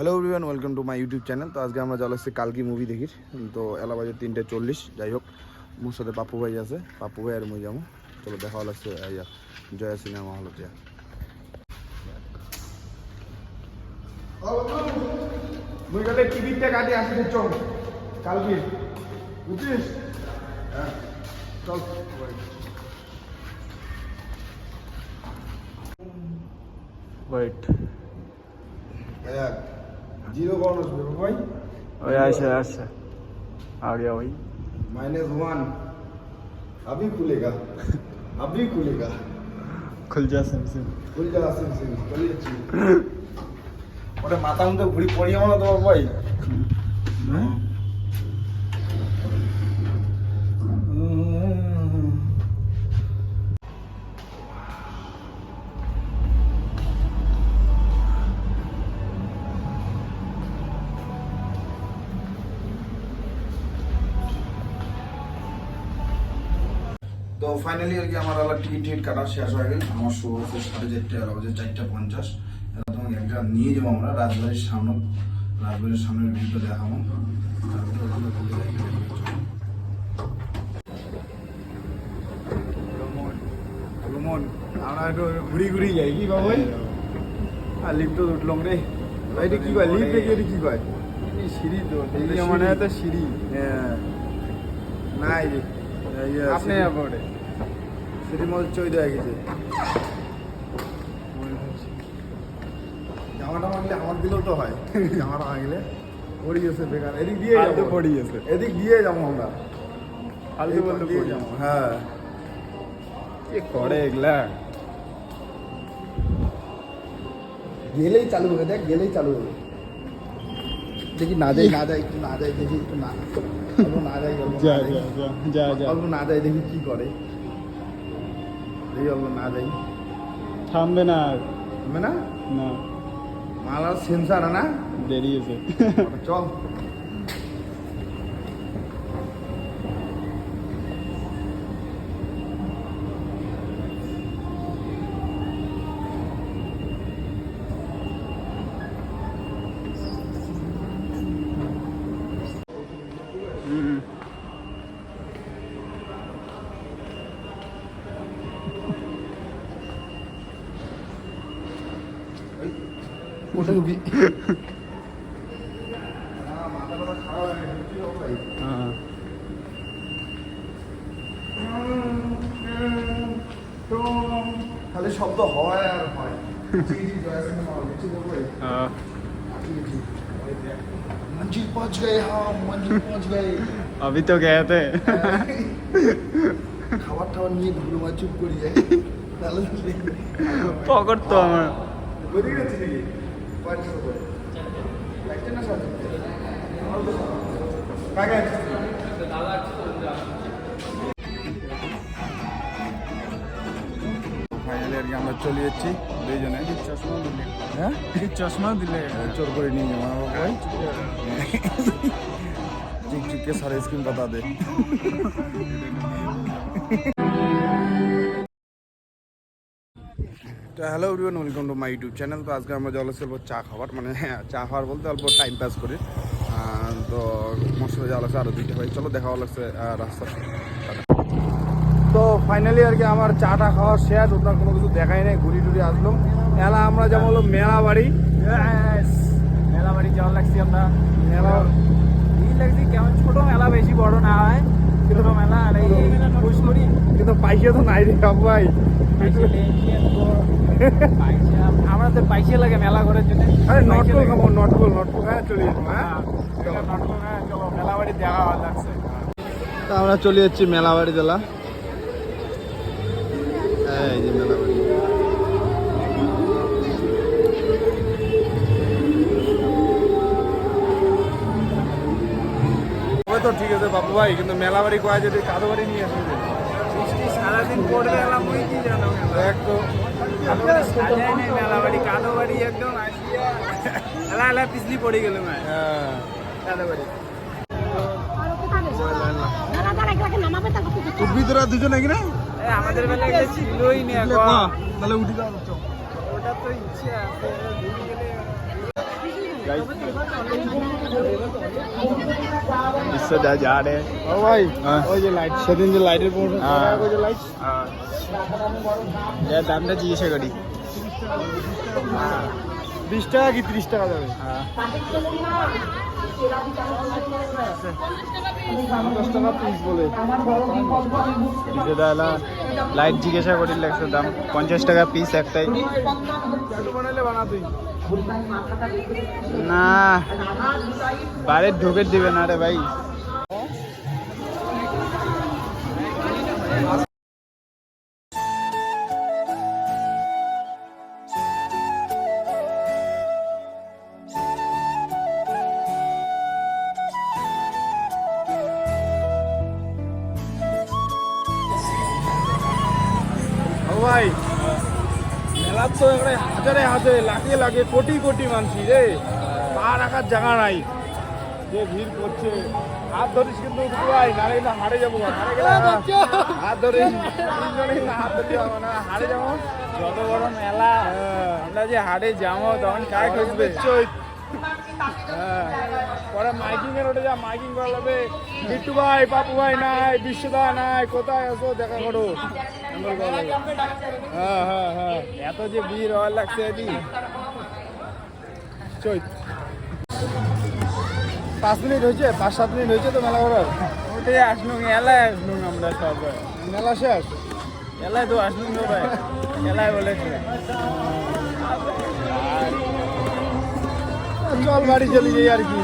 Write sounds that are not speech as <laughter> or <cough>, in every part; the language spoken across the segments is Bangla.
Hello everyone welcome to my YouTube channel তো আজকে আমরা চলে এসেছি কালকি মুভি দেখির। তো এলা বাজে তিনটে চল্লিশ যাই হোক মোর সাথে পাপ্পু ভাই আছে। পাপ্পু ভাই আর মুই যাব। চলো দেখা লাগছে ইয়া জয়া সিনেমা হলতে মুই গেলে টিভিতে কাটে আসিতে চল কালকে। হ্যাঁ চল। वेट जीरो कौन उसमें भाई ओए ऐसे ऐसे आ गया भाई माइनस वन अभी खुलेगा अभी खुलेगा खुल जा सिम सिम খুল যা সিং সিং চলে যাচ্ছি ওটা মাথা মধ্যে ঘুরি পড়ি আমার তোমার ভাই তো ফাইনালি আর কি আমার আবার টিকিট টিকিট কাটা শেষ হয়ে গেল। আমার শো হচ্ছে সাড়ে চারটে আর বাজে চারটা পঞ্চাশ। এবার তোমাকে একটা নিয়ে যাব আমরা রাজবাড়ির সামনে রাজবাড়ির সামনের ভিউটা দেখাবো। আমরা একটু ঘুরি ঘুরি যাই কি বাবু আর লিফটও উঠলাম রে। এটা কি কয়? লিফট এটা কি কয়? সিঁড়ি তো এই মানে সিঁড়ি। তো সিঁড়ি। হ্যাঁ। নাই রে। এই যে আপনি মধ্যে চই দেওয়া গেছে। জামাটা আমার দিলেও তো হয়। <laughs> জামাটা গেছে বেকার। এদিক দিয়ে যাব। এদিক দিয়ে যাব আমরা। ফালতু বলতে দিয়ে যাব হ্যাঁ। কি করে এগুলা? গেলেই চালু হবে দেখ গেলেই চালু হবে। দেখি না যাই না যাই একটু না যাই দেখি একটু না না না যাই। যা যা যা। যা না যাই দেখি কি করে। দেখি অল্প না যাই থামবে না হবে না? না। মালার সেন্সার না? দেরি আছে চল। বসে ঢুকি হ্যাঁ খালি শব্দ হয় আর হয় চিঠি জয় সিনেমা হল, চিঠি বলবো? হ্যাঁ चिट्ठी। मंजिल पहुंच गए हम मंजिल पहुंच गए अभी तो गए थे খাবার টাবার নিয়ে ঢুকলো মা চুপ করি যাই তাহলে পকর তো আমার কয়েকশো করে লাগছে আমরা চলে যাচ্ছি দুইজনে চশমা দিলে হ্যাঁ চশমা দিলে চোর করে নিয়ে যাব আমার ভাই। চিক চিককে সারা স্ক্রিন বাতা দে তো hello everyone welcome to my YouTube channel তো আজকে আমরা জলে চলবো চা খাবার মানে হ্যাঁ চা খাওয়ার বলতে অল্প টাইম পাস করি। তো মশলা লাগছে আরও দুইটা ভাই চলো দেখা লাগছে রাস্তা তো ফাইনালি আর কি আমার চাটা খাওয়া শেষ ওটা কোনো কিছু দেখাই নাই ঘুরি টুরি আসলো। এলা আমরা যেমন হলো মেলা বাড়ি। মেলা বাড়ি যাওয়া লাগছি আমরা। মেলা লাগছি কেমন ছোট মেলা বেশি বড় না হয়। ছোট মেলা আর এই পুষ্করি কিন্তু তো নাই রে ভাই। আমরা তো পাইসে লাগে মেলা ঘরের জন্য। আরে নটকল খাব নটকল নটকল হ্যাঁ চলে যাব হ্যাঁ। চলো মেলা বাড়ি দেখা ভালো লাগছে তো আমরা চলে যাচ্ছি মেলাবাড়ি জেলা। এই যে মেলাবাড়ি ভাই কিন্তু মেলাবাড়ি কয় যদি কাদো বাড়ি নিয়ে আসবে বৃষ্টি সারাদিন পড়বে এলাম ওই কি জানো? দেখ তো। নাই মেলা বাড়ি কাদো বাড়ি একদম আসিয়া এলা এলা পিছলি পড়ে গেল ভাই হ্যাঁ। কাদো বাড়ি উঠবি দুজন নাকি না? এ, আমাদের বেলা ছিলই না তাহলে উঠি দাও ওটা তো ইচ্ছে আছে দা যা রে ও ভাই ওই যে লাইট সেদিন যে লাইটের পর ওই লাইট দামটা জিজ্ঞেস করি বিশ টাকা কি ত্রিশ টাকা যাবে হ্যাঁ লাইট জিজ্ঞাসা করি লাগছে দাম পঞ্চাশ টাকা পিস একটাই? না বাড়ির ঢুকে দিবে না রে ভাই। তো এখানে হাজারে হাজারে লাখে লাখে কোটি কোটি মানুষ রে। পা রাখার জায়গা নাই। যে ভিড় করছে হাত ধরিস কিন্তু ভাই নারে কিন্তু হারে যাব। হারে গেলে হাত ধরিস হাত ধরতে যাব না হারে যাব। যত বড় মেলা আমরা যে হাটে যাব তখন কার খুঁজবে হ্যাঁ। পরে মাইকিং এর ওটা যা মাইকিং করা লাগবে বিট্টু ভাই পাপু ভাই নাই বিশ্বদা নাই কোথায় আছো? দেখা করো। হ্যাঁ হ্যাঁ হ্যাঁ। এত যে ভিড় হওয়ার লাগছে এটি চৈত। পাঁচ মিনিট হয়েছে পাঁচ সাত মিনিট হয়েছে তো মেলা করার। ওটাই আসলুম এলায় আসলুম আমরা সবাই। মেলা শেষ? এলায় তো আসলুম তো ভাই এলায় বলেছে। চল বাড়ি চলে যাই আর কি।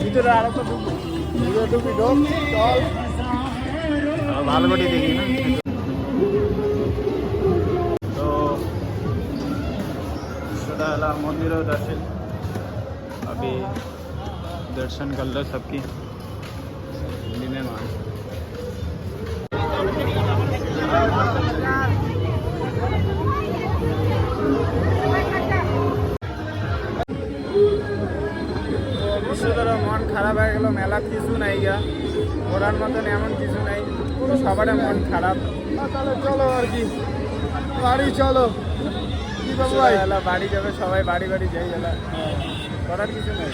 ভিতরে আরো তো ঢুকবো ভিডিও টুপি ঢোক চল ভালো করে দেখি না तो सदाला मंदिर और दर्शन अभी दर्शन कर लो सबकी हिंदी में मान বিশ্বধর হয়ে মেলা কিছু নাই গা। ঘোরার মতন এমন কিছু নাই। সবার মন খারাপ। তাহলে চলো আর কি। বাড়ি চলো। কি বাবু বাড়ি যাবে সবাই বাড়ি বাড়ি যাই এলা। করার কিছু নেই।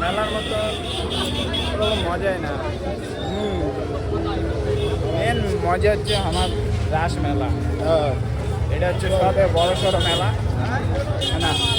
মেলার মতো ওরকম মজাই না। হুম। মেন মজা হচ্ছে আমার রাস মেলা। হ্যাঁ। এটা হচ্ছে সব বড় সড়ো মেলা। হ্যাঁ? না